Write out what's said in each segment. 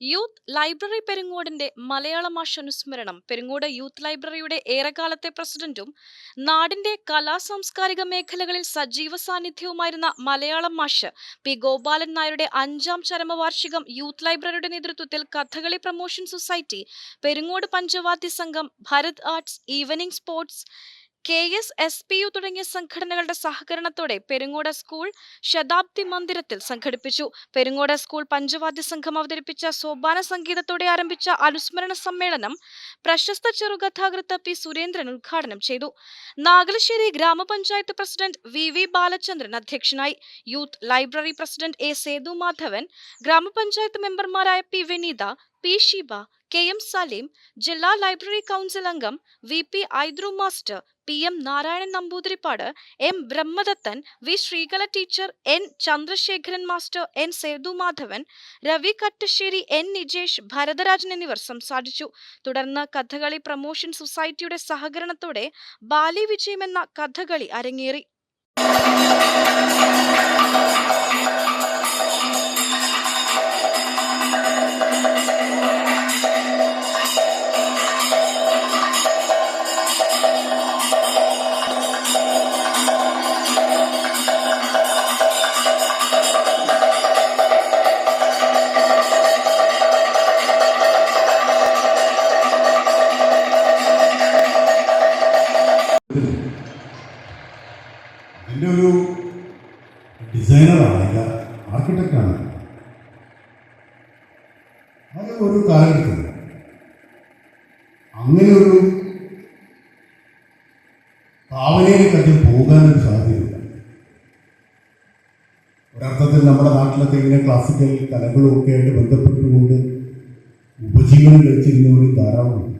Youth library പെരുങ്ങോടിന്റെ മലയാള മാഷ അനുസ്മരണം. Perungode youth ലൈബ്രറിയുടെ ഏറെക്കാലത്തെ പ്രസിഡന്റും നാടിന്റെ കലാ സാംസ്കാരിക മേഖലകളിൽ സജീവ സാന്നിധ്യവുമായിരുന്ന മലയാളം മാഷ് പി. ഗോപാലൻ നായരുടെ അഞ്ചാം ചരമവാർഷികം യൂത്ത് ലൈബ്രറിയുടെ നേതൃത്വത്തിൽ Kathakali promotion society Perungode Panchavadya Sangham Bharath arts evening sports K S S P U തുടങ്ങിയ സംഘടനകളുടെ സഹകരണത്തോടെ പെരുങ്ങോട് സ്കൂൾ ശതാബ്ദി മന്ദിരത്തിൽ സംഘടിപ്പിച്ചു. പെരുങ്ങോട് സ്കൂൾ പഞ്ചവാദ്യ സംഘം അവതരിപ്പിച്ച സോപാന സംഗീതത്തോടെ ആരംഭിച്ച അനുസ്മരണ സമ്മേളനം പ്രശസ്ത ചെറുകഥാകൃത്ത് പി. സുരേന്ദ്രൻ ഉദ്ഘാടനം ചെയ്തു. നാഗലശ്ശേരി ഗ്രാമപഞ്ചായത്ത് പ്രസിഡന്റ് വി. വി. ബാലചന്ദ്രൻ അധ്യക്ഷനായി. Youth library president A. Sethu Madhavan ഗ്രാമപഞ്ചായത്ത് മെമ്പർമാരായ P. Vineetha P. Sheeba K. M. Saleem ജില്ലാ ലൈബ്രറി കൗൺസിൽ അംഗം V. P. Aidru master P. M. Narayanan Namboothiripad M. Brahmadathan V. Sreekala teacher N. Chandrasekharan master N. Sethu Madhavan Ravi Kattassery N. Nijesh Bharatharajan എന്നിവർ സംസാരിച്ചു. തുടർന്ന് Kathakali promotion സൊസൈറ്റിയുടെ സഹകരണത്തോടെ ബാലി വിജയം എന്ന കഥകളി അരങ്ങേറി. എന്റെ ഒരു ഡിസൈനറാണ് അല്ല ആർക്കിടെക്റ്റാണ് അത് ഒരു കാലഘട്ടത്തിൽ അങ്ങനെ ഒരു ഭാവനയിലേക്ക് അതിൽ പോകാനൊരു സാധ്യതയില്ല ഒരർത്ഥത്തിൽ നമ്മുടെ നാട്ടിലൊക്കെ ഇങ്ങനെ ക്ലാസിക്കൽ കലകളും ഒക്കെ ആയിട്ട് ബന്ധപ്പെട്ടുകൊണ്ട് ഉപജീവനം കഴിച്ചിരുന്നവരും ധാരാളമുണ്ട്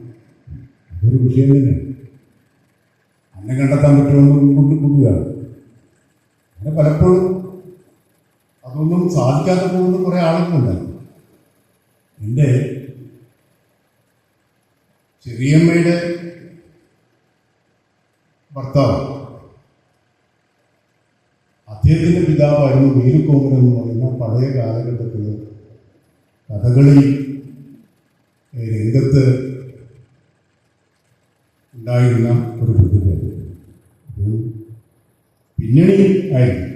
അതൊരു വിഷയം തന്നെയാണ്. അന്നെ കണ്ടെത്താൻ പറ്റുമെന്ന് കൊണ്ട് അങ്ങനെ പലപ്പോഴും അതൊന്നും സാധിക്കാതെ പോകുന്ന കുറേ ആളുകളുണ്ടായിരുന്നു എന്റെ ചെറിയമ്മയുടെ ഭർത്താവ് അദ്ദേഹത്തിന്റെ പിതാവായിരുന്നു വീരക്കോമൻ എന്ന് പറയുന്ന പഴയ കാലഘട്ടത്തിൽ കഥകളി രംഗത്ത് ഉണ്ടായിരുന്ന ഒരു ആയിരുന്നു.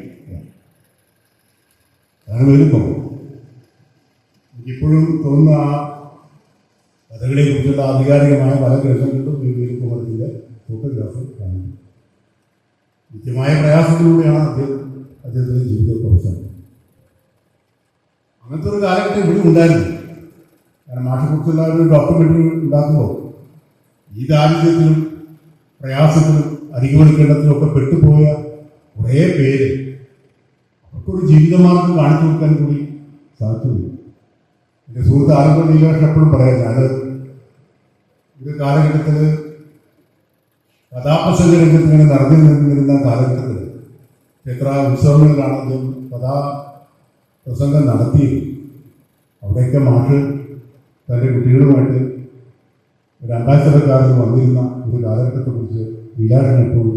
അതാണ് വരുമ്പോൾ എനിക്കിപ്പോഴും തോന്നുന്ന ആ കഥകളെ കുറിച്ചുള്ള ആധികാരികമായ പല ഗ്രന്ഥങ്ങളിലും വിവേകകുമാരത്തിന്റെ ഫോട്ടോഗ്രാഫർ കാണുന്നു. നിത്യമായ പ്രയാസത്തിലൂടെയാണ് അദ്ദേഹം അദ്ദേഹത്തിന്റെ ജീവിതത്തെ അവസാനം അങ്ങനത്തെ ഒരു കാലഘട്ടം ഇവിടെ ഉണ്ടായിരുന്നു. കാരണം മാഷെക്കുറിച്ചുള്ള ഒരു ഡോക്യുമെന്ററി ഉണ്ടാക്കുമ്പോൾ ഈ ദാരിദ്ര്യത്തിലും പ്രയാസത്തിലും അരികുവളിക്കേണ്ടത്തിലും ഒക്കെ പെട്ടുപോയ കുറേ പേര് അവർക്കൊരു ജീവിതമാർഗം കാണിച്ചു കൊടുക്കാൻ കൂടി സാധിച്ചു എന്റെ സുഹൃത്ത് ആലപ്പുഴ നീലേഷ് എപ്പോഴും പറയാം ഞാൻ ഒരു കാലഘട്ടത്തിൽ കഥാപ്രസംഗ രംഗത്ത് ഇങ്ങനെ നിറഞ്ഞു നിന്നിരുന്ന കാലഘട്ടത്തിൽ എത്ര ഉത്സവങ്ങളിലാണെങ്കിലും കഥാ പ്രസംഗം നടത്തി അവിടെയൊക്കെ മാഷ് തന്റെ കുട്ടികളുമായിട്ട് ഒരു അംബാസഡർക്കാരന് വന്നിരുന്ന ഒരു കാലഘട്ടത്തെക്കുറിച്ച് വിചാരണ എപ്പോഴും